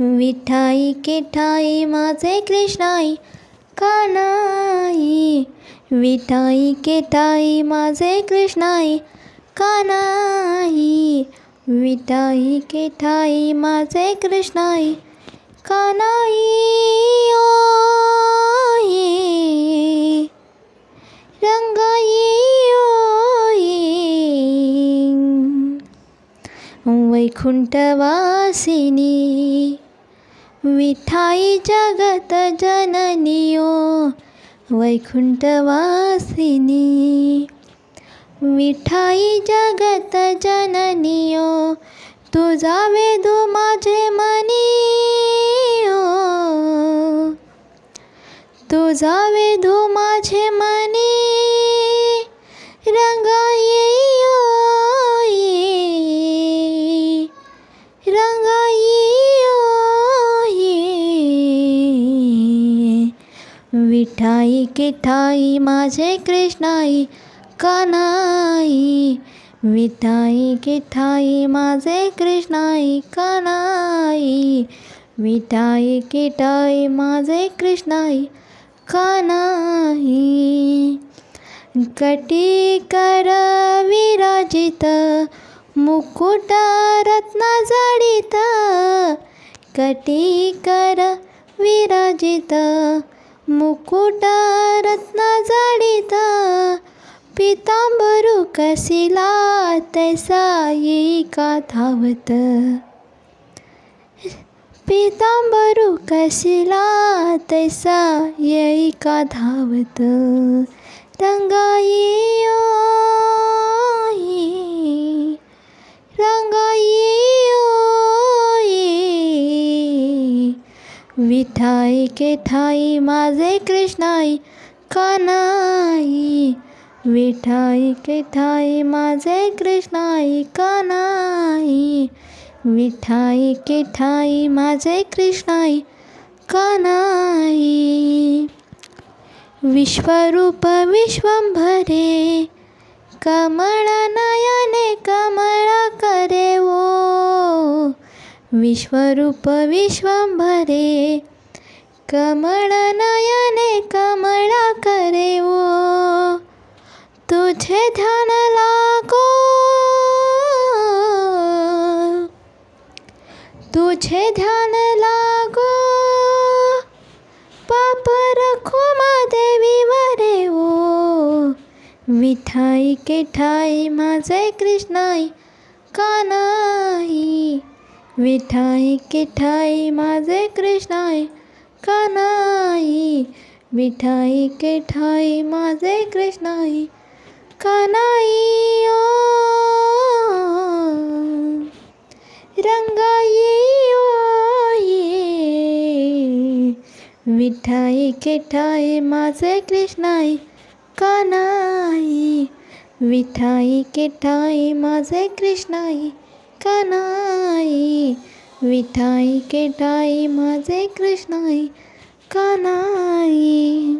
विठाई के ठाई माझे कृष्णाई कानाई विठाई के ठाई माझे कृष्णाई कानाई विठाई के ठाई माझे कृष्णाई कानाई रंगाई वैकुंठवासिनी। विठाई जगत जननियो वैकुंठवासिनी। विठाई जगत जननियो तुझा वेदू माझे मनी तुझा वेधू माझे मनी रंग ओई रंग विठाई केठाई माझे कृष्णाई कानाई. विठाई किठाई माझे कृष्णाई कानाई. विठाई केठाई माझे कृष्णाई कानाई. कटी कर विराजित मुकुट रत्न जडित. कटी कर विराजित मुकुट रत्न जडित पितांबरू कसिला तैसा येई का धावत. पितांबरू कसिला तैसा येई का धावत. रंगाई रंगाई विठाई के थाई, माजे कृष्णाई, कानाई। विठाई के थाई, माजे कृष्णाई, कानाई। विठाई के थाई, माजे कृष्णाई, कानाई। विश्वरूप विश्वंभरे कमळनयने का विश्वरूप विश्वंभरे कमळ नयने कमळा करे ओ तुझे ध्यान लागो तुझे ध्यान लागो पाप रखो देवी वरे ओ विठाई केठाई माझे कृष्णाई कानाई विठाई केठाई माझे कृष्णाई, कानाई। विठाई केठाई माझे कृष्णाई, कानाई विठाई केठाई माझे कृष्णाई, कानाई। विठाई केठाई माझे कृष्णाई कानाई विठाई केटाई माझे कृष्णाई कानाई।